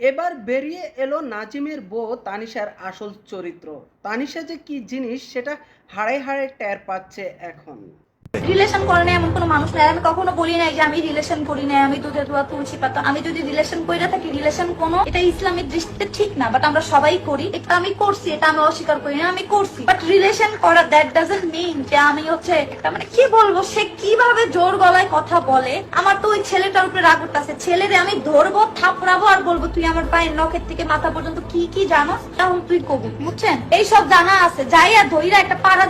এবার বেরিয়ে এলো নাজিমের বউ তানিশার আসল চরিত্র। তানিশা যে কি জিনিস, সেটা হাড়ে হাড়ে টের পাচ্ছে এখন। রিলেশন করে না এমন কোনো মানুষ নাই। আমি কখনো বলি নাই যে আমি রিলেশন করি না আমি দুধে ধোয়া তুলসী পাতা আমি যদি রিলেশন করে থাকি রিলেশন কোনো এটা ইসলামের দৃষ্টিতে ঠিক না বাট আমরা সবাই করি। এটা আমি করছি, এটা আমি অস্বীকার করি না, আমি করছি। বাট রিলেশন করা দ্যাট ডাজন্ট মিন যে আমি হচ্ছে একটা মানে কি বলব? সে কীভাবে জোর গলায় কথা বলে? আমার তো ওই ছেলেটার উপরে রাগ উঠতেছে। ছেলেরে আমি ধরবো, থাপড়াবো আর বলব, তুই আমার পায়ের নখের থেকে মাথা পর্যন্ত কি কি জানোস? তখন তুই কবি বুঝছেন? এইসব জানা আছে। যাই আর ধইরা একটা পাড়া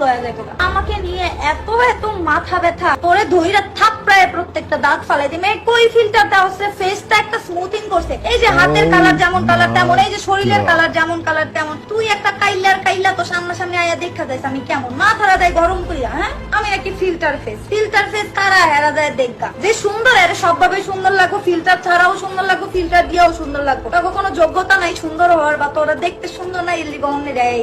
হয়ে যাবে আমাকে নিয়ে এত এত মাথা ব্যথা। তোরে ধইরা থাপড়ায় প্রত্যেকটা দাঁত ফালাই দিবে এই কই ফিল্টার দেওয়া হচ্ছে? ফেসটা একটা স্মুথিং করছে। এই যে হাতের কালার যেমন কালার তেমন এই যে শরীরের কালার যেমন কালার তেমন। তুই একটা কাইলার কাইলা তো সামনাসামনি আয়া দেখা যাইছ আমি কেমন? মাথারা দেয় গরম করিয়া হ্যাঁ? আমি নাকি ফিল্টার ফেস ফিল্টার ফেস কারা হেরা দেয় দেখা? যে সুন্দর এর সবভাবে সুন্দর লাগো ফিল্টার ছাড়াও সুন্দর লাগো ফিল্টার দিয়েও সুন্দর লাগো তবে কোনো যোগ্যতা নাই সুন্দর হওয়ার বা তোরা দেখতে সুন্দর না এলি গহনে দেয়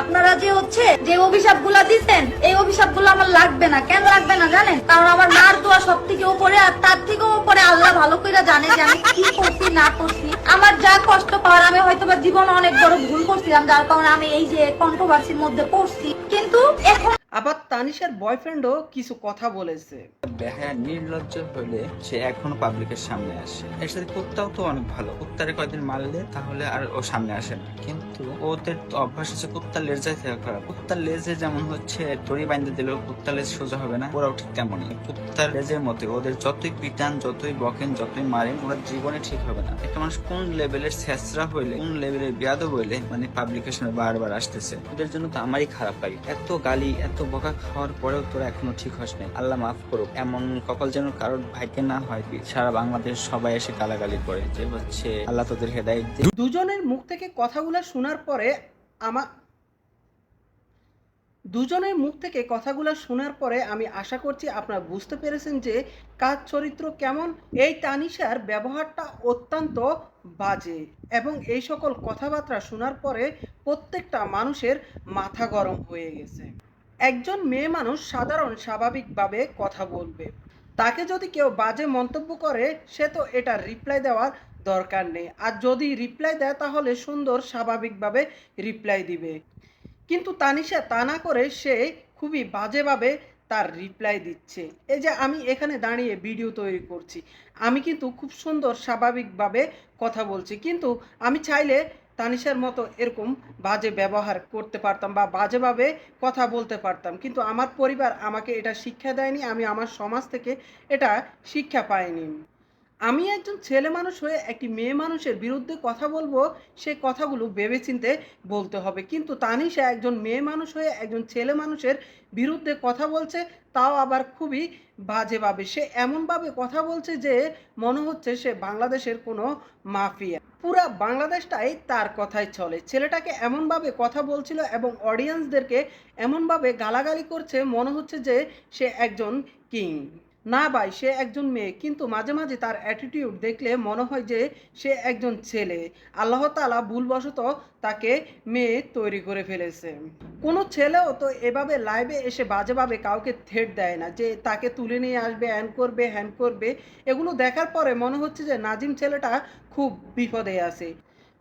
আপনারা যে হচ্ছে যে অভিশাপগুলা দিচ্ছেন এই অভিশাপগুলো আমার লাগবে না। কেন লাগবে না জানেন? কারণ আমার মার দোয়া সব থেকে উপরে আর তার থেকেও উপরে আল্লাহ ভালো করে জানে যে আমি কি করছি, না করছি। আমার যা কষ্ট পাওয়ার, আমি হয়তো বা জীবনে অনেক বড় ভুল করছিলাম, যার কারণে আমি এই যে কন্ট্রোভার্সির মধ্যে পড়ছি। কিন্তু এখন আবার তানিশার বয়ফ্রেন্ডও কিছু কথা বলেছে। বেহায়া নির্লজ্জ হলে সে এখনও পাবলিকের সামনে আসে। এর সাথে কুত্তাও তো অনেক ভালো। কুত্তারে কয়দিন মারলে তাহলে আর ও সামনে আসে না। কিন্তু ওদের তো অভ্যাস আছে কুত্তার লেজায় থেকে খারাপ কুত্তার লেজে যেমন হচ্ছে দড়ি বাইন্ধে দিলেও কুত্তার লেজ সোজা হবে না, ওরাও ঠিক তেমনই। কুত্তার লেজের মতে ওদের যতই পিটান, যতই বকেন, যতই মারেন, ওরা জীবনে ঠিক হবে না। একটা মানুষ কোন লেভেলের ছেঁচড়া হইলে, কোন লেভেলের বিয়াদ হইলে মানে পাবলিকেশনে বারবার আসতেছে, ওদের জন্য তো আমারই খারাপ লাগে। এত গালি, এত বকা খাওয়ার পরেও তোরা এখনও ঠিক হস নাই। আল্লাহ মাফ করুক এমন কপাল যেন কারোর ভাগ্যে না হয়। সারা বাংলাদেশ সবাই এসে গালাগালি করে যে হচ্ছে, আল্লাহ তোদের হেদায়ত দুজনের মুখ থেকে কথাগুলো শোনার পরে আমা দুজনের মুখ থেকে কথাগুলো শোনার পরে আমি আশা করছি আপনারা বুঝতে পেরেছেন যে কাজ চরিত্র কেমন। এই তানিশার ব্যবহারটা অত্যন্ত বাজে এবং এই সকল কথাবার্তা শোনার পরে প্রত্যেকটা মানুষের মাথা গরম হয়ে গেছে। একজন মেয়ে মানুষ সাধারণ, স্বাভাবিকভাবে কথা বলবে। তাকে যদি কেউ বাজে মন্তব্য করে, সে তো এটা রিপ্লাই দেওয়ার দরকার নেই। আর যদি রিপ্লাই দেয়, তাহলে সুন্দর, স্বাভাবিকভাবে রিপ্লাই দিবে। কিন্তু তানিশা তা না করে সে খুবই বাজেভাবে তার রিপ্লাই দিচ্ছে। এই যে আমি এখানে দাঁড়িয়ে ভিডিও তৈরি করছি। আমি কিন্তু খুব সুন্দর, স্বাভাবিকভাবে কথা বলছি। কিন্তু আমি চাইলে তানিশার মতো এরকম বাজে ব্যবহার করতে পারতাম বা বাজেভাবে কথা বলতে পারতাম। কিন্তু আমার পরিবার আমাকে এটা শিক্ষা দেয়নি, আমি আমার সমাজ থেকে এটা শিক্ষা পাইনি। আমি একজন ছেলে মানুষ হয়ে একটি মেয়ে মানুষের বিরুদ্ধে কথা বলব, সে কথাগুলো ভেবেচিন্তে বলতে হবে। কিন্তু তানিশা একজন মেয়ে মানুষ হয়ে একজন ছেলে মানুষের বিরুদ্ধে কথা বলছে, তাও আবার খুবই বাজেভাবে। সে এমনভাবে কথা বলছে যে মনে হচ্ছে সে বাংলাদেশের কোনো মাফিয়া। পুরা বাংলাদেশটাই তার কথায় চলে। ছেলেটাকে এমনভাবে কথা বলছিল এবং অডিয়েন্সদেরকে এমনভাবে গালাগালি করছে, মনে হচ্ছে যে সে একজন কিং। না ভাই, সে একজন মেয়ে। কিন্তু মাঝে মাঝে তার অ্যাটিটিউড দেখলে মনে হয় যে সে একজন ছেলে। আল্লাহ তালা ভুলবশত তাকে মেয়ে তৈরি করে ফেলেছে। কোনো ছেলেও তো এভাবে লাইভে এসে বাজেভাবে কাউকে থ্রেট দেয় না যে তাকে তুলে নিয়ে আসবে হ্যান করবে হ্যান করবে। এগুলো দেখার পরে মনে হচ্ছে যে নাজিম ছেলেটা খুব বিপদে আছে।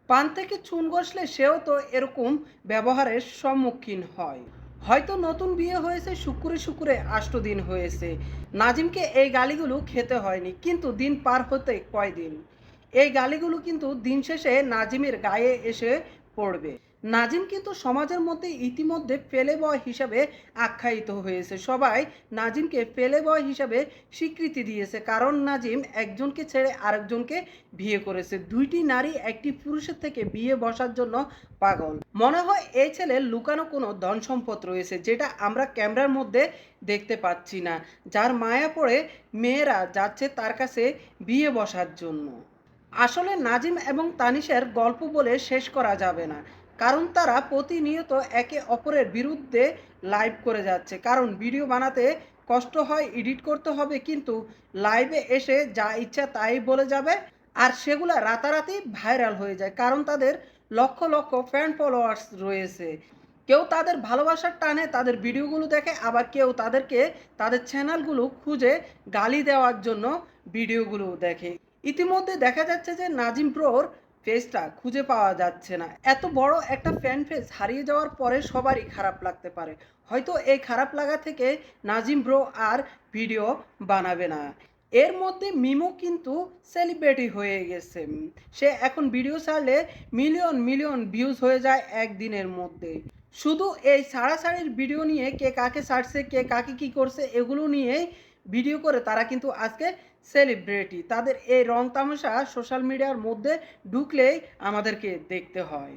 পান থেকে চুন গসলে সেও তো এরকম ব্যবহারের সম্মুখীন হয়। হয়তো নতুন বিয়ে হয়েছে, শুকুরে শুকুরে আষ্ট দিন হয়েছে। নাজিমকে এই গালিগুলো খেতে হয়নি, কিন্তু দিন পার হতে কয়দিন? এই গালিগুলো কিন্তু দিন শেষে নাজিমের গায়ে এসে পড়বে। নাজিম কিন্তু সমাজের মধ্যে ইতিমধ্যে ফেলে বয় হিসাবে আখ্যায়িত হয়েছে। সবাই নাজিমকে ফেলে বয় হিসাবে স্বীকৃতি দিয়েছে, কারণ নাজিম একজনকে ছেড়ে আরেকজনকে বিয়ে করেছে। দুইটি নারী একটি পুরুষের থেকে বিয়ে বসার জন্য পাগল। মনে হয় এই ছেলে লুকানো কোনো ধন সম্পদ রয়েছে, যেটা আমরা ক্যামেরার মধ্যে দেখতে পাচ্ছি না, যার মায়া পড়ে মেয়েরা যাচ্ছে তার কাছে বিয়ে বসার জন্য। আসলে নাজিম এবং তানিশের গল্প বলে শেষ করা যাবে না। কারণ তারা প্রতিনিয়ত একে অপরের বিরুদ্ধে লাইভ করে যাচ্ছে। কারণ ভিডিও বানাতে কষ্ট হয়, এডিট করতে হবে, কিন্তু লাইভে এসে যা ইচ্ছা তাই বলে যাবে আর সেগুলো রাতারাতি ভাইরাল হয়ে যায়। কারণ তাদের লক্ষ লক্ষ ফ্যান ফলোয়ার্স রয়েছে। কেউ তাদের ভালোবাসার টানে তাদের ভিডিওগুলো দেখে, আবার কেউ তাদেরকে তাদের চ্যানেলগুলো খুঁজে গালি দেওয়ার জন্য ভিডিওগুলো দেখে। ইতিমধ্যে দেখা যাচ্ছে যে নাজিম ব্রোর ফেসটা খুঁজে পাওয়া যাচ্ছে না। এত বড় একটা ফ্যান ফেস হারিয়ে যাওয়ার পরে সবারই খারাপ লাগতে পারে। হয়তো এই খারাপ লাগা থেকে নাজিম ব্রো আর ভিডিও বানাবে না। এর মধ্যে মিমো কিন্তু সেলিব্রিটি হয়ে গেছে। সে এখন ভিডিও ছাড়লে মিলিয়ন মিলিয়ন ভিউজ হয়ে যায় একদিনের মধ্যে। শুধু এই সাড়াসাড়ির ভিডিও নিয়ে কে কাকে ছাড়ছে, কে কাকে কি করছে, এগুলো নিয়েই ভিডিও করে তারা কিন্তু আজকে সেলিব্রিটি তাদের এই রং তামাশা সোশ্যাল মিডিয়ার মধ্যে ঢুকলেই আমাদেরকে দেখতে হয়।